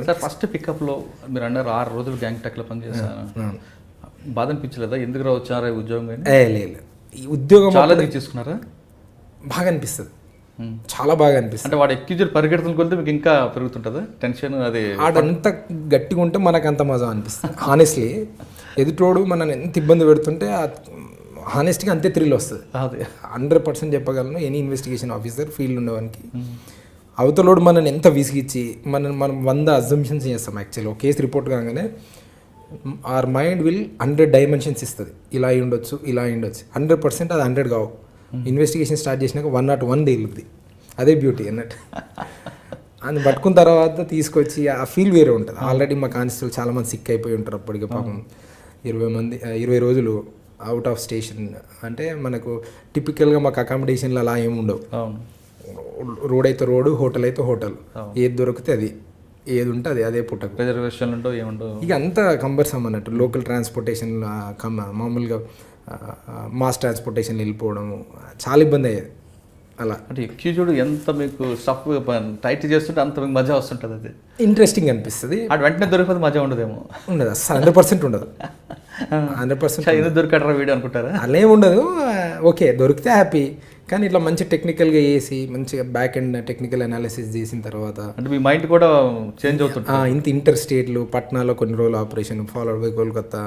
వాళ్ళకి sir first పికప్లో మీరు అన్నారు ఆరు రోజులు గ్యాంగ్ టెక్లో పనిచేశాను. బాధ అనిపించలేదా ఎందుకు రా వచ్చారా ఉద్యోగం లేదు ఈ ఉద్యోగం చాలా తీసుకున్నారా బాగా అనిపిస్తుంది. చాలా బాగా అనిపిస్తుంది. అంటే వాడు ఎక్కిజర్ పరిగెడుతున్న కొలితే మీకు ఇంకా పెరుగుతుంటుందా? టెన్షన్ అది ఆడంత గట్టిగా ఉంటే మనకు అంత మజా అనిపిస్తుంది. హానెస్ట్లీ ఎదుటోడు మనల్ని ఎంత ఇబ్బంది పెడుతుంటే హానెస్ట్గా అంతే థ్రిల్ వస్తుంది. అదే. హండ్రెడ్ పర్సెంట్ చెప్పగలను. ఎనీ ఇన్వెస్టిగేషన్ ఆఫీసర్ ఫీల్డ్ ఉండేవానికి అవతలోడు మనల్ని ఎంత విసిగిచ్చి మనం మనం వంద అజంప్షన్స్ చేస్తాం యాక్చువల్లీ ఒక కేసు రిపోర్ట్ కాగానే our mind will hundred dimensions ఇస్తుంది. ఇలా ఉండొచ్చు ఇలా ఉండొచ్చు. హండ్రెడ్ పర్సెంట్ అది హండ్రెడ్ కావు. ఇన్వెస్టిగేషన్ స్టార్ట్ చేసినాక వన్ నాట్ వన్ తేలుద్ది. అదే బ్యూటీ అన్నట్టు. అని పట్టుకున్న తర్వాత తీసుకొచ్చి ఆ ఫీల్ వేరే ఉంటుంది. ఆల్రెడీ మా కానిస్టేబుల్ చాలా మంది సిక్ అయిపోయి ఉంటారు అప్పటికి పాపం. ఇరవై మంది ఇరవై రోజులు అవుట్ ఆఫ్ స్టేషన్ అంటే మనకు టిపికల్గా మాకు అకామిడేషన్లు అలా ఏమి ఉండవు. రోడ్ అయితే రోడ్డు హోటల్. అయితే హోటల్ ఏది దొరికితే అది. ఏది ఉంటే అది అదే పుట్టకు. రిజర్వేషన్లు ఉండవు ఏముండవు ఇక అంతా కంబర్సమ్ అన్నట్టు. లోకల్ ట్రాన్స్పోర్టేషన్ కమ్ మామూలుగా మాస్ ట్రాన్స్పోర్టేషన్ వెళ్ళిపోవడము చాలా ఇబ్బంది అయ్యేది. అలా. అంటే ఎక్కిజుడు ఎంత మీకు స్టఫ్ టైట్ చేస్తుంటే అంత మీకు మజా వస్తుంటుంది అది. ఇంట్రెస్టింగ్ అనిపిస్తుంది. అటు వెంటనే దొరికిపోతే మజా ఉండదేమో. ఉండదు అసలు హండ్రెడ్ పర్సెంట్ ఉండదు. హండ్రెడ్ పర్సెంట్ ఎందుకు దొరికడరా వీడియో అనుకుంటారా? అలా ఏమి ఉండదు. ఓకే దొరికితే హ్యాపీ కానీ ఇట్లా మంచి టెక్నికల్గా వేసి మంచిగా బ్యాక్ అండ్ టెక్నికల్ అనాలిసిస్ చేసిన తర్వాత అంటే మీ మైండ్ కూడా చేంజ్ అవుతుంది ఇంత ఇంటర్ స్టేట్లు పట్నాలో కొన్ని రోజులు operation followed by Kolkata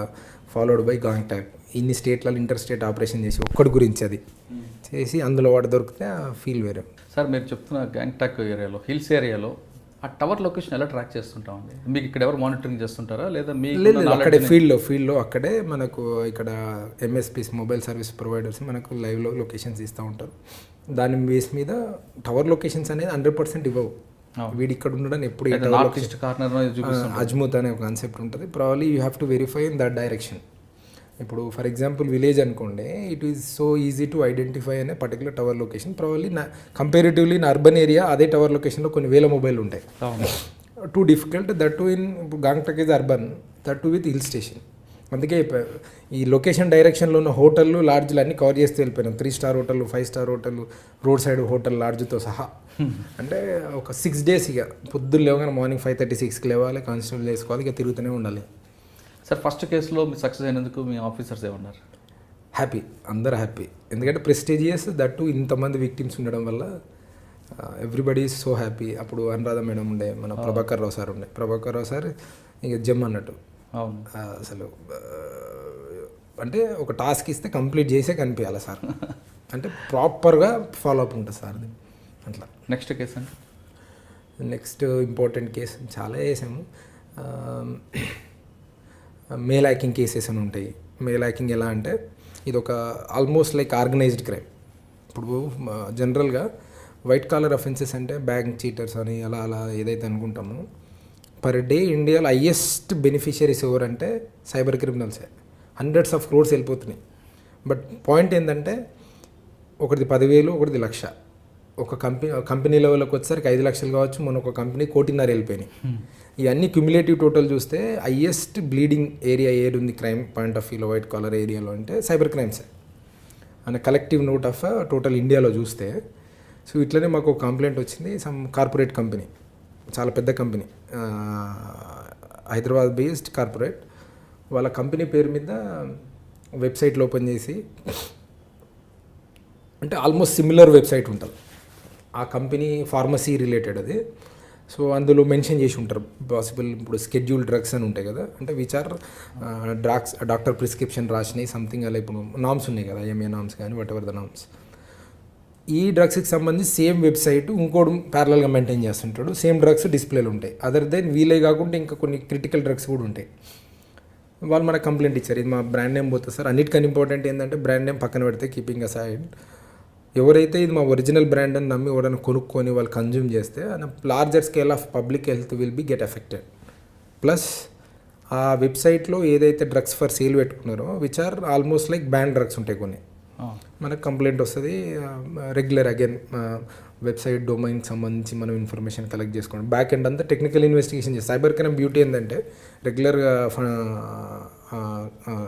followed by Gangtok ఇన్ని స్టేట్లలో ఇంటర్ స్టేట్ ఆపరేషన్ చేసి ఒక్కడి గురించి అది చేసి అందులో వాడు దొరికితే ఆ ఫీల్ వేరే. సార్ మీరు చెప్తున్న గ్యాంగ్టాక్ ఏరియాలో హిల్స్ ఏరియాలో ఆ టవర్ లొకేషన్ ఎలా ట్రాక్ చేస్తుంటామండి మీకు ఇక్కడ ఎవరు మానిటరింగ్ చేస్తుంటారా? లేదా మీ అక్కడే ఫీల్డ్లో ఫీల్డ్లో అక్కడే మనకు ఇక్కడ ఎంఎస్పీస్ మొబైల్ సర్వీస్ ప్రొవైడర్స్ మనకు లైవ్లో లొకేషన్స్ ఇస్తూ ఉంటారు. దాని బేస్ మీద టవర్ లొకేషన్స్ అనేది హండ్రెడ్ పర్సెంట్ ఇవ్వవు. వీడి ఇక్కడ ఉండడం ఎప్పుడు అజ్మూత్ అనే ఒక కాన్సెప్ట్ ఉంటుంది. Probably you have to verify in that direction ఇప్పుడు ఫర్ ఎగ్జాంపుల్ విలేజ్ అనుకోండి it is so easy to identify అనే పర్టికులర్ టవర్ లొకేషన్ ప్రాబ్లీ నా కంపేరిటివ్లీ ఇన్ అర్బన్ ఏరియా అదే టవర్ లొకేషన్లో కొన్ని వేల మొబైల్ ఉంటాయి. Too difficult that to in Gangtok is urban that to with hill station అందుకే ఈ లొకేషన్ డైరెక్షన్లో ఉన్న హోటళ్ళు లాడ్జ్లు అన్నీ కవర్ చేస్తూ వెళ్ళిపోయినాం. Three star hotel five star hotel road side hotel లాడ్జ్తో సహా. అంటే ఒక సిక్స్ డేస్ ఇక పొద్దున్న లేవగానే మార్నింగ్ ఫైవ్ థర్టీ సిక్స్కి లేవాలి కానిస్టేబుల్ వేసుకోవాలి ఇక తిరుగుతూనే ఉండాలి. సార్ ఫస్ట్ కేసులో మీరు సక్సెస్ అయినందుకు మీ ఆఫీసర్స్ ఏమన్నారు? హ్యాపీ అందరు హ్యాపీ ఎందుకంటే ప్రెస్టీజియస్ దట్ టు ఇంతమంది విక్టిమ్స్ ఉండడం వల్ల ఎవ్రీబడి ఈజ్ సో హ్యాపీ అప్పుడు అనురాధ మేడం ఉండే మన ప్రభాకర్ రావు సార్ ఉండే. ప్రభాకర్ రావు సార్ ఇక జమ్ అన్నట్టు. అవును. అసలు ఆ, అంటే ఒక టాస్క్ ఇస్తే కంప్లీట్ చేసే కనిపించాలి సార్. అంటే ప్రాపర్గా ఫాలో అప్ ఉంటుంది సార్ది అట్లా. నెక్స్ట్ కేసు అండి. నెక్స్ట్ ఇంపార్టెంట్ కేసు చాలా చేసాము. మేల్ హ్యాకింగ్ కేసెస్ అని ఉంటాయి. మేల్ హ్యాకింగ్ ఎలా అంటే ఇది ఒక ఆల్మోస్ట్ లైక్ ఆర్గనైజ్డ్ క్రైమ్ ఇప్పుడు జనరల్గా వైట్ కాలర్ అఫెన్సెస్ అంటే బ్యాంక్ చీటర్స్ అని అలా అలా ఏదైతే అనుకుంటామో పర్ డే ఇండియాలో హయ్యెస్ట్ బెనిఫిషియరీస్ ఎవరంటే సైబర్ క్రిమినల్సే హండ్రెడ్స్ ఆఫ్ క్రోర్స్ వెళ్ళిపోతున్నాయి. బట్ పాయింట్ ఏంటంటే ఒకటిది పదివేలు ఒకటిది లక్ష. ఒక కంపెనీ కంపెనీ లెవెల్కి వచ్చేసరికి ఐదు లక్షలు కావచ్చు మన ఒక కంపెనీ కోటిన్నర వెళ్ళిపోయినాయి. Hmm. ఇవన్నీ క్యుములేటివ్ టోటల్ చూస్తే హయ్యెస్ట్ బ్లీడింగ్ ఏరియా ఏది ఉంది క్రైమ్ పాయింట్ ఆఫ్ వ్యూలో వైట్ కాలర్ ఏరియాలో అంటే సైబర్ క్రైమ్సే అనే కలెక్టివ్ నోట్ ఆఫ్ టోటల్ ఇండియాలో చూస్తే సో ఇట్లనే మాకు ఒక కంప్లైంట్ వచ్చింది సమ్ కార్పొరేట్ కంపెనీ చాలా పెద్ద కంపెనీ హైదరాబాద్ బేస్డ్ కార్పొరేట్ వాళ్ళ కంపెనీ పేరు మీద వెబ్సైట్లు ఓపెన్ చేసి అంటే ఆల్మోస్ట్ సిమిలర్ వెబ్సైట్ ఉంటుంది. ఆ కంపెనీ ఫార్మసీ రిలేటెడ్ అది. సో అందులో మెన్షన్ చేసి ఉంటారు. పాసిబుల్ ఇప్పుడు స్కెడ్యూల్ డ్రగ్స్ అని ఉంటాయి కదా. అంటే which are drugs doctor prescription రాసినాయి something అలా ఇప్పుడు నామ్స్ ఉన్నాయి కదా ఎంఏ నామ్స్ కానీ వాట్ ఎవర్ ద నామ్స్ ఈ డ్రగ్స్కి సంబంధించి సేమ్ వెబ్సైట్ ఇంకోటి ప్యారలల్గా మెయింటైన్ చేస్తుంటాడు. సేమ్ డ్రగ్స్ డిస్ప్లేలు ఉంటాయి. అదర్ దెన్ వీలే కాకుండా ఇంకా కొన్ని క్రిటికల్ డ్రగ్స్ కూడా ఉంటాయి. వాళ్ళు మనకు కంప్లైంట్ ఇచ్చారు. ఇది మా బ్రాండ్ నేమ్ పోతుంది సార్. అన్నిటికన్నా ఇంపార్టెంట్ ఏంటంటే బ్రాండ్ నేమ్ పక్కన పెడితే కీపింగ్ అసైడ్ ఎవరైతే ఇది మా ఒరిజినల్ బ్రాండ్ అని నమ్మి ఎవరైనా కొనుక్కొని వాళ్ళు కన్జ్యూమ్ చేస్తే larger scale of public health will be get affected plus ఆ వెబ్సైట్లో ఏదైతే డ్రగ్స్ ఫర్ సేల్ పెట్టుకున్నారో which are almost like banned drugs ఉంటాయి కొన్ని. మనకు కంప్లైంట్ వస్తుంది రెగ్యులర్ అగైన్ వెబ్సైట్ డొమైన్కి సంబంధించి మనం ఇన్ఫర్మేషన్ కలెక్ట్ చేసుకోండి బ్యాక్ ఎండ్ అంతా టెక్నికల్ ఇన్వెస్టిగేషన్ చేసి సైబర్ క్రైమ్ బ్యూటీ ఏంటంటే రెగ్యులర్గా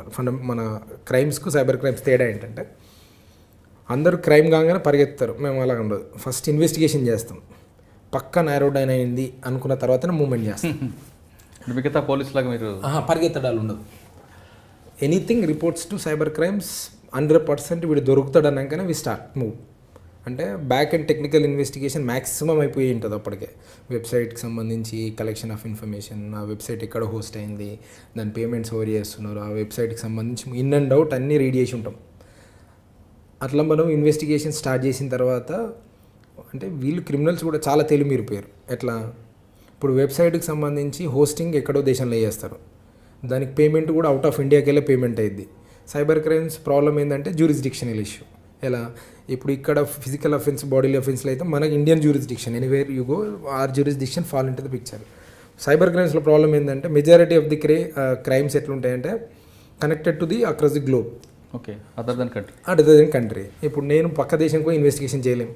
ఫండ మన క్రైమ్స్కు సైబర్ క్రైమ్స్ తేడా ఏంటంటే అందరూ క్రైమ్ కాగానే పరిగెత్తారు. మేము అలా ఉండదు. ఫస్ట్ ఇన్వెస్టిగేషన్ చేస్తాం. పక్క నారో డౌన్ అయింది అనుకున్న తర్వాతనే మూమెంట్ చేస్తాం. మిగతా పోలీస్ లాగా మీరు పరిగెత్తడాలు ఉండదు anything reports to cyber crimes hundred percent వీడు దొరుకుతాడు అన్నాకనే వి స్టార్ట్ మూవ్. అంటే back end technical investigation maximum అయిపోయి ఉంటుంది అప్పటికే. వెబ్సైట్కి సంబంధించి కలెక్షన్ ఆఫ్ ఇన్ఫర్మేషన్ ఆ వెబ్సైట్ ఎక్కడ హోస్ట్ అయింది దాని పేమెంట్స్ ఓవర్ చేస్తున్నారు ఆ వెబ్సైట్కి సంబంధించి ఇన్ అండ్ అవుట్ అన్నీ రెడీ చేసి ఉంటాం. అట్లా మనం ఇన్వెస్టిగేషన్ స్టార్ట్ చేసిన తర్వాత అంటే వీళ్ళు క్రిమినల్స్ కూడా చాలా తెలిమిరిపోయారు. ఎట్లా? ఇప్పుడు వెబ్సైట్కి సంబంధించి హోస్టింగ్ ఎక్కడో దేశంలో చేస్తారు. దానికి పేమెంట్ కూడా అవుట్ ఆఫ్ ఇండియాకి వెళ్ళే పేమెంట్ అయ్యింది సైబర్ క్రైమ్స్ ప్రాబ్లం ఏంటంటే జ్యూరిస్డిక్షనల్ ఇష్యూ ఎలా? ఇప్పుడు ఇక్కడ ఫిజికల్ అఫెన్స్ బాడీలీ అఫెన్స్లో అయితే మనకి Indian jurisdiction anywhere you go or jurisdiction fall into the picture cyber క్రైమ్స్లో problem ఏంటంటే మెజారిటీ ఆఫ్ ది క్రే crimes ఎట్లుంటాయంటే connected to the across the globe okay other than country other than country ఇప్పుడు నేను పక్క దేశంకు investigation చేయలేం.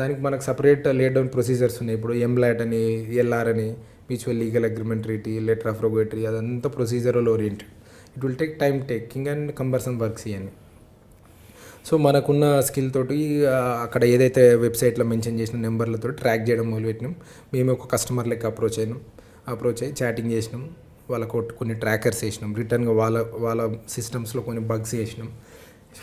దానికి మనకు separate laid down procedures ఉన్నాయి. ఇప్పుడు ఎంలాట్ అని ఎల్ఆర్ అని mutual legal agreement treaty letter of rogatory అదంతా procedural oriented it will take time taking and cumbersome works ఇవన్నీ. సో మనకున్న స్కిల్ తోటి అక్కడ ఏదైతే వెబ్సైట్లో మెన్షన్ చేసిన నెంబర్లతో ట్రాక్ చేయడం మొదలుపెట్టినాం. మేము ఒక కస్టమర్ లెక్క అప్రోచ్ అయినాం. అప్రోచ్ అయ్యి చాటింగ్ చేసినాం. వాళ్ళకు కొన్ని ట్రాకర్స్ వేసినాం. రిటర్న్గా వాళ్ళ వాళ్ళ సిస్టమ్స్లో కొన్ని బగ్స్ వేసినాం.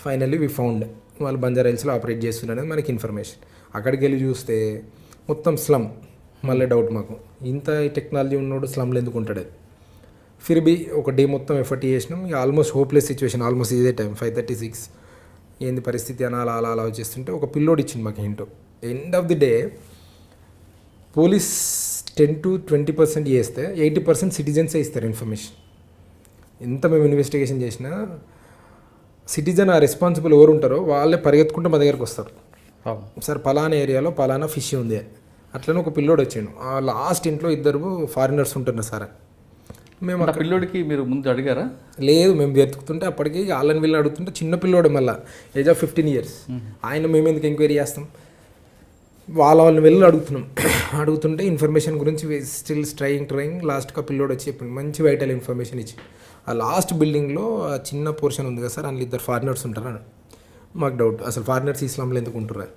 ఫైనల్లీ వి ఫౌండ్ వాళ్ళు బంజారా హిల్స్లో ఆపరేట్ చేస్తున్నారు అనేది మనకి ఇన్ఫర్మేషన్ అక్కడికి వెళ్ళి చూస్తే మొత్తం స్లమ్ మళ్ళీ డౌట్ మాకు. ఇంత టెక్నాలజీ ఉన్నోడు స్లమ్లో ఎందుకు ఉంటాడు? ఫిర్ బి ఒక డే మొత్తం ఎఫర్ట్ చేసినాం. ఇక ఆల్మోస్ట్ హోప్లెస్ సిచ్యువేషన్ ఆల్మోస్ట్ ఇదే టైం ఫైవ్ థర్టీ సిక్స్ ఏంది పరిస్థితి అని అలా అలా అలా వచ్చేస్తుంటే ఒక పిల్లోడు ఇచ్చింది మాకు hint end of the day police ten to twenty percent చేస్తే ఎయిటీ పర్సెంట్ సిటిజన్సే ఇస్తారు ఇన్ఫర్మేషన్. ఎంత మేము ఇన్వెస్టిగేషన్ చేసినా సిటిజన్ ఆ రెస్పాన్సిబుల్ ఎవరు ఉంటారో వాళ్ళే పరిగెత్తుకుంటూ మా దగ్గరకు వస్తారు. సార్ పలానా ఏరియాలో పలానా ఫిష్ ఉంది. అట్లనే ఒక పిల్లోడు వచ్చాడు. ఆ లాస్ట్ ఇంట్లో ఇద్దరు ఫారినర్స్ ఉంటున్నారు సార్ మేము ఆ పిల్లోడికి మీరు ముందు అడిగారా? లేదు మేము వెతుకుతుంటే అప్పటికి వాళ్ళని వీళ్ళని అడుగుతుంటే చిన్న పిల్లోడు మళ్ళీ ఏజ్ ఆఫ్ ఫిఫ్టీన్ ఇయర్స్. ఆయన మేము ఎందుకు ఎంక్వైరీ చేస్తాం? వాళ్ళ వాళ్ళని వెళ్ళి అడుగుతున్నాం. అడుగుతుంటే ఇన్ఫర్మేషన్ గురించి స్టిల్ స్ట్రయింగ్ ట్రయింగ్ లాస్ట్గా పిల్లోడు వచ్చి చెప్పింది మంచి వైటల్ ఇన్ఫర్మేషన్ ఇచ్చి. ఆ లాస్ట్ బిల్డింగ్లో చిన్న పోర్షన్ ఉంది కదా సార్ అందులో ఇద్దరు ఫారినర్స్ ఉంటారా మాకు డౌట్ అసలు ఫారినర్స్ ఇస్లాంలో ఎందుకు ఉంటున్నారు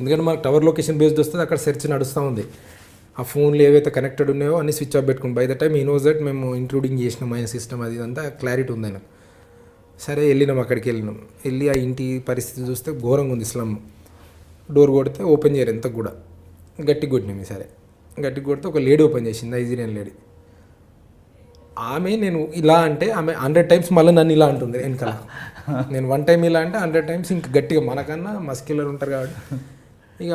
ఎందుకంటే మాకు టవర్ లొకేషన్ బేస్డ్ వస్తుంది అక్కడ సెర్చ్ నడుస్తూ ఉంది. ఆ ఫోన్లు ఏవైతే కనెక్టెడ్ ఉన్నాయో అన్ని స్విచ్ ఆఫ్ పెట్టుకుని by the time he knows that మేము ఇంక్లూడింగ్ చేసినాం ఆయన సిస్టమ్ అది ఇదంతా క్లారిటీ ఉంది ఆయన సరే వెళ్ళినాం అక్కడికి వెళ్ళినాం. వెళ్ళి ఆ ఇంటి పరిస్థితి చూస్తే ఘోరంగా ఉంది స్లమ్ డోర్ కొడితే ఓపెన్ చేయరు ఎంత కూడా. గట్టి కొట్టినాం సరే. గట్టి కొడితే ఒక లేడీ ఓపెన్ చేసింది నైజీరియన్ లేడీ. ఆమె నేను ఇలా అంటే ఆమె హండ్రెడ్ టైమ్స్ మళ్ళీ నన్ను ఇలా అంటుంది వెనకాల. నేను వన్ టైం ఇలా అంటే హండ్రెడ్ టైమ్స్ ఇంక గట్టిగా మనకన్నా మస్కిలర్ ఉంటారు కాబట్టి. ఇక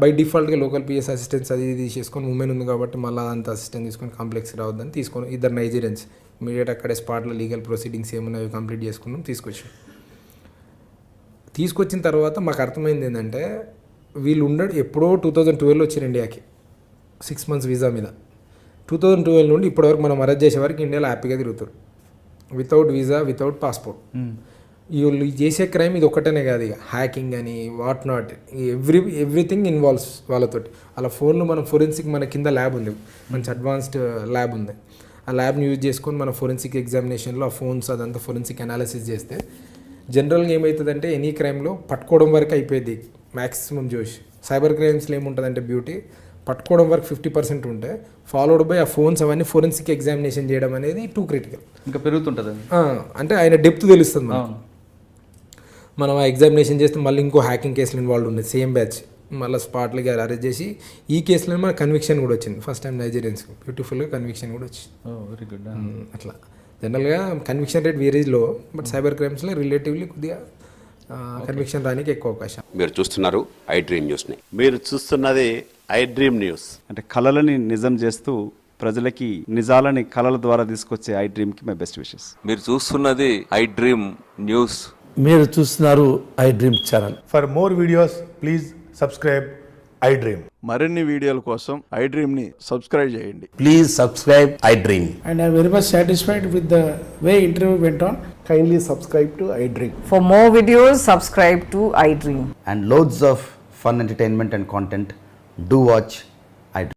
బై డిఫాల్ట్గా లోకల్ పిఎస్ అసిస్టెంట్స్ అది ఇది తీసుకొని ఉమెన్ ఉంది కాబట్టి మళ్ళీ అంత అసిస్టెంట్ తీసుకొని కాంప్లెక్స్ రావద్దని తీసుకొని ఇద్దరు నైజీరియన్స్ ఇమీడియట్ అక్కడే స్పాట్లో లీగల్ ప్రొసీడింగ్స్ ఏమున్నాయో కంప్లీట్ చేసుకున్నాం తీసుకొచ్చాం. తీసుకొచ్చిన తర్వాత మాకు అర్థమైంది ఏంటంటే వీళ్ళు ఉండడు ఎప్పుడో టూ థౌజండ్ ట్వెల్వ్ వచ్చారు ఇండియాకి. సిక్స్ మంత్స్ వీసా మీద. టూ థౌజండ్ ట్వెల్వ్ నుండి ఇప్పటివరకు మనం అరెస్ట్ చేసే వరకు ఇండియాలో హ్యాపీగా తిరుగుతారు. వితౌట్ వీసా వితౌట్ పాస్పోర్ట్ వీళ్ళు చేసే క్రైమ్ ఇది ఒక్కటనే కాదు ఇక. హ్యాకింగ్ అని what not every everything involves వాళ్ళతోటి. అలా ఫోన్లు మన ఫోరెన్సిక్ మన కింద ల్యాబ్ ఉంది. మంచి అడ్వాన్స్డ్ ల్యాబ్ ఉంది. ఆ ల్యాబ్ని యూజ్ చేసుకొని మన ఫోరెన్సిక్ ఎగ్జామినేషన్లో ఆ ఫోన్స్ అదంతా ఫోరెన్సిక్ అనాలిసిస్ చేస్తే జనరల్గా ఏమవుతుందంటే ఎనీ క్రైమ్లో పట్టుకోవడం వరకు అయిపోయింది మ్యాక్సిమం జోష్. సైబర్ క్రైమ్స్లో ఏముంటుందంటే బ్యూటీ పట్టుకోవడం వరకు ఫిఫ్టీ పర్సెంట్ ఉంటే ఫాలోడ్ బై ఆ ఫోన్స్ అవన్నీ ఫోరెన్సిక్ ఎగ్జామినేషన్ చేయడం అనేది టూ క్రిటికల్ ఇంకా పెరుగుతుంటుంది అంటే ఆయన డెప్త్ తెలుస్తుంది మనం ఆ ఎగ్జామినేషన్ చేస్తే మళ్ళీ ఇంకో హ్యాకింగ్ కేసులు ఇన్వాల్వ్ ఉన్నాయి. సేమ్ బ్యాచ్ మళ్ళీ స్పాట్లకి అరెస్ట్ చేసి ఈ కేసులో మన కన్విక్షన్ కూడా వచ్చింది. ఫస్ట్ టైం నైజీరియన్స్ బ్యూటిఫుల్గా కన్విక్షన్ కూడా వచ్చింది. వెరీ గుడ్ అట్లా. జనరల్గా కన్విక్షన్ రేట్ వేరేజ్లో బట్ సైబర్ క్రైమ్స్లో రిలేటివ్లీ కొద్దిగా కన్విక్షన్ రానికి ఎక్కువ అవకాశం. మీరు చూస్తున్నారు ఐ డ్రీమ్ న్యూస్ని. మీరు చూస్తున్నది ఐ డ్రీమ్ న్యూస్. అంటే కళలని నిజం చేస్తూ ప్రజలకి నిజాలని కళల ద్వారా తీసుకొచ్చే ఐ డ్రీమ్కి మై బెస్ట్ విషెస్. మీరు చూస్తున్నది ఐ డ్రీమ్ న్యూస్. మీరు చూస్తున్నారు iDream channel. For more videos, please iDream. మరిన్ని వీడియోల కోసం ఐ డ్రీమ్ని సబ్స్క్రైబ్ చేయండి. Please subscribe iDream and I very much satisfied with the way interview went on kindly subscribe to iDream for more videos subscribe to iDream and loads of fun entertainment and content do watch